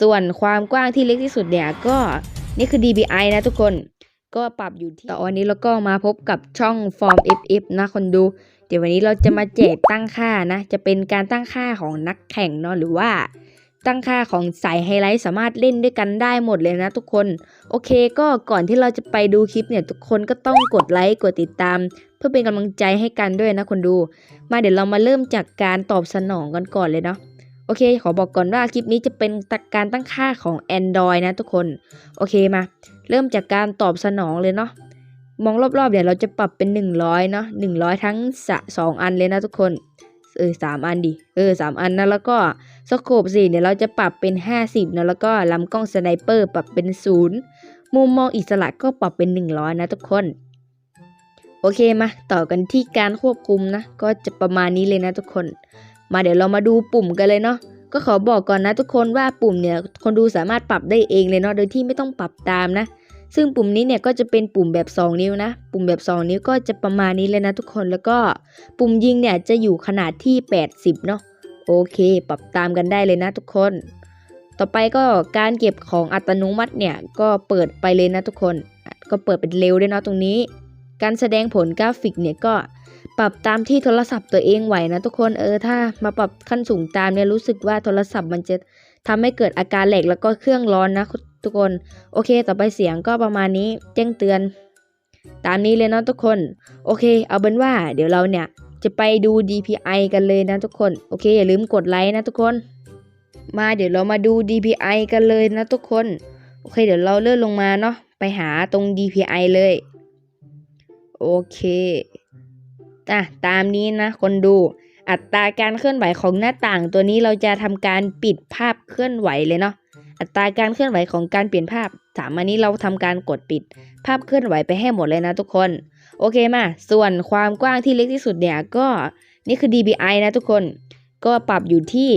ส่วนความกว้างที่เล็กที่สุดเนี่ยก็นี่คือ dpi นะทุกคนก็ปรับอยู่ที่ต่อวันนี้เราก็มาพบกับช่อง form ff นะคนดู เดี๋ยววันนี้เราจะมาแจกตั้งค่านะ จะเป็นการตั้งค่าของนักแข่งเนาะหรือว่า ตั้งค่าของสายไฮไลท์สามารถเล่นด้วยกันได้หมดเลยนะทุกคน โอเคก็ก่อนที่เราจะไปดูคลิปเนี่ย ทุกคนก็ต้องกดไลค์กดติดตาม เพื่อเป็นกำลังใจให้กันด้วยนะคนดู มาเดี๋ยวเรามาเริ่มจากการตอบสนองกันก่อนเลยเนาะ โอเค ขอบอกก่อนว่าคลิปนี้จะเป็นการตั้งค่าของ Android นะทุกคน โอเคมา เริ่มจากการตอบสนองเลยเนาะ มองรอบๆ เดี๋ยวเราจะปรับเป็น 100 เนาะ100 ทั้งสะสองอันเลยนะทุกคน เออสามอันดิ เออสามอันนะ แล้วก็สโคปสี่เดี๋ยวเราจะปรับเป็น 50นะแล้วก็ลำกล้องสไนเปอร์ปรับเป็นศูนย์มุมมองอิสระก็ปรับเป็น 100 นะทุกคน โอเคมา ต่อกันที่การควบคุมนะ ก็จะประมาณนี้เลยนะทุกคน มาเดี๋ยวเรามาดูปุ่มกันเลยเนาะก็ขอบอกก่อนนะทุกคนว่าปุ่มเนี่ยคนดูสามารถปรับได้เองเลยเนาะโดยที่ไม่ต้องปรับตามนะ ซึ่งปุ่มนี้เนี่ยก็จะเป็นปุ่มแบบ 2 นิ้วนะ ปุ่มแบบ 2 นิ้วก็จะประมาณนี้เลยนะทุกคนแล้วก็ปุ่มยิงเนี่ยจะอยู่ขนาดที่ 80 เนาะโอเค ปรับตามกันได้เลยนะทุกคน ต่อไปก็การเก็บของอัตโนมัติเนี่ยก็เปิดไปเลยนะทุกคน ก็เปิดเป็นเร็วด้วยเนาะตรงนี้ การแสดงผลกราฟิกเนี่ยก็ ปรับตามที่โทรศัพท์ตัวเองไหวนะทุกคนเออถ้ามาปรับขั้นสูงตามเนี่ยรู้สึกว่าโทรศัพท์มันจะทำให้เกิดอาการแหลกแล้วก็เครื่องร้อนนะทุกคนโอเค ต่อไปเสียงก็ประมาณนี้แจ้งเตือน ตามนี้เลยนะทุกคน โอเค เอาเป็นว่า เดี๋ยวเราเนี่ยจะไปดู DPI กันเลยนะทุกคน โอเค อย่าลืมกดไลค์นะทุกคน มาเดี๋ยวเรามาดู DPI กันเลยนะทุกคน โอเค เดี๋ยวเราเลื่อนลงมาเนาะไปหาตรง DPI เลย โอเค อะตามนี้นะคนดู อัตราการเคลื่อนไหวของหน้าต่างตัวนี้เราจะทำการปิดภาพเคลื่อนไหวเลยเนาะอัตราการเคลื่อนไหวของการเปลี่ยนภาพสามอันนี้เราทำการกดปิด ภาพเคลื่อนไหวไปให้หมดเลยนะทุกคน โอเคมา ส่วนความกว้างที่เล็กที่สุดเนี่ยก็นี่คือ dpi นะทุกคน ก็ปรับอยู่ที่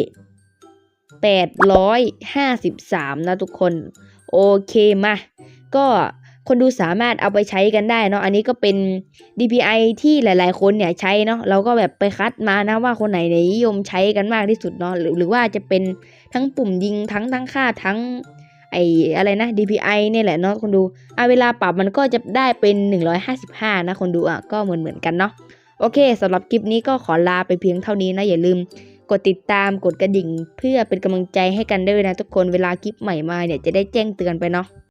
853 นะทุกคน โอเคมา ก็ คนดูสามารถเอาไปใช้กันได้เนาะอันนี้ก็เป็น DPI ที่หลาย ๆ คนเนี่ยใช้เนาะเราก็แบบไปคัดมานะว่าคนไหนเนี่ยนิยมใช้กันมากที่สุดเนาะหรือหรือว่าจะเป็นทั้งปุ่มยิงทั้งทั้งค่าทั้งไออะไรนะ DPI เนี่ยแหละเนาะคนดูเอาเวลาปรับมันก็จะได้เป็น 155 นะคนดูอะก็เหมือนเหมือนกันเนาะโอเคสำหรับคลิปนี้ก็ขอลาไปเพียงเท่านี้นะอย่าลืมกดติดตามกดกระดิ่งเพื่อเป็นกำลังใจให้กันด้วยนะทุกคนเวลาคลิปใหม่มาเนี่ยจะได้แจ้งเตือนไปเนาะ